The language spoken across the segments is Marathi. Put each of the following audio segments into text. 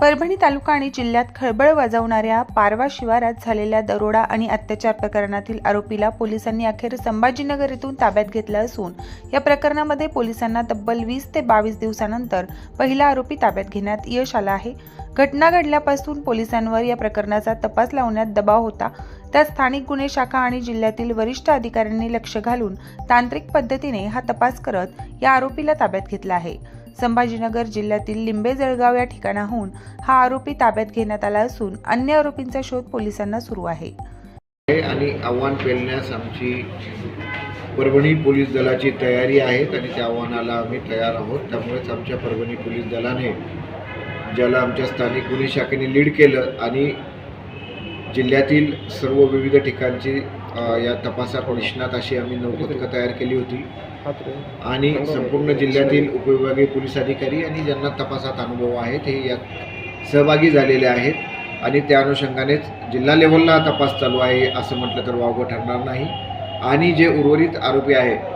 परभणी तालुका आणि जिल्ह्यात खळबळ वाजवणाऱ्या पारवा शिवारात झालेल्या दरोडा आणि अत्याचार प्रकरणातील आरोपीला पोलिसांनी अखेर संभाजीनगर येथून ताब्यात घेतलं असून या प्रकरणामध्ये पोलिसांना तब्बल वीस ते बावीस दिवसानंतर पहिला आरोपी ताब्यात घेण्यात यश आलं आहे. घटना घडल्यापासून पोलिसांवर या प्रकरणाचा तपास लावण्यात दबाव होता. त्यात स्थानिक गुन्हे शाखा आणि जिल्ह्यातील वरिष्ठ अधिकाऱ्यांनी लक्ष घालून तांत्रिक पद्धतीने हा तपास करत या आरोपीला ताब्यात घेतला आहे. संभाजीनगर जिल्ह्यातील लिंबे जळगाव या ठिकाणाहून हा आरोपी ताब्यात घेण्यात आला असून अन्य आरोपींचा शोध पोलिसांना सुरू आहे. आणि आव्हान पेलण्यास आमची परभणी पोलीस दलाची तयारी आहे आणि त्या आव्हानाला आम्ही तयार आहोत. त्यामुळेच आमच्या परभणी पोलीस दलाने ज्याला आमच्या स्थानिक गुन्हे शाखेने लीड केलं आणि जिल्ह्यातील सर्व विविध ठिकाणची या तपासात निष्णात अशी आम्ही नौपथकं तयार केली होती. आणि संपूर्ण जिल्ह्यातील उपविभागीय पोलीस अधिकारी आणि ज्यांना तपासात अनुभव आहेत हे यात सहभागी झालेले आहेत. आणि त्या अनुषंगानेच जिल्हा लेवलला तपास चालू आहे असं म्हटलं तर वावगं ठरणार नाही. आणि जे उर्वरित आरोपी आहेत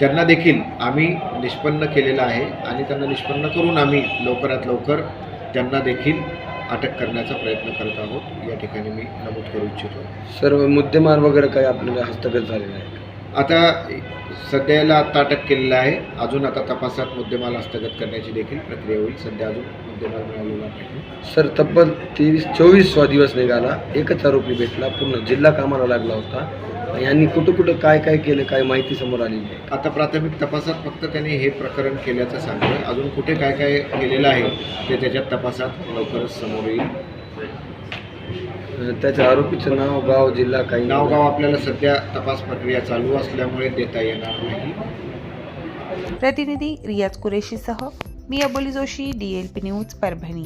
त्यांना देखील आम्ही निष्पन्न केलेलं आहे आणि त्यांना निष्पन्न करून आम्ही लवकरात लवकर त्यांना देखील अटक करण्याचा प्रयत्न करत आहोत. या ठिकाणी मी नमूद करू इच्छितो. सर्व मुद्देमार वगैरे काही आपल्याला हस्तगत झालेलं आहे आता सध्याला आत्ता अटक केलेलं आहे. अजून आता तपासात मुद्देमाल हस्तगत करण्याची देखील प्रक्रिया होईल. सध्या अजून मुद्देमाल मिळालेला नाही. सर तब्बल तेवीस चोवीसवा दिवस निघाला. एकच आरोपी भेटला. पूर्ण जिल्हा कामाला लागला होता. यांनी कुठं कुठं काय काय केलं काय माहिती समोर आलेली आहे आता प्राथमिक तपासात फक्त त्याने हे प्रकरण केल्याचं सांगतोय अजून कुठे काय काय केलेलं आहे ते त्याच्यात तपासात लवकरच समोर येईल. त्याच्या आरोपीचं नाव गाव जिल्हा काही नाव गाव आपल्याला सध्या तपास प्रक्रिया चालू असल्यामुळे देता येणार नाही. प्रतिनिधी रियाज कुरेशीसह मी अबोली जोशी डीएलपी न्यूज परभणी.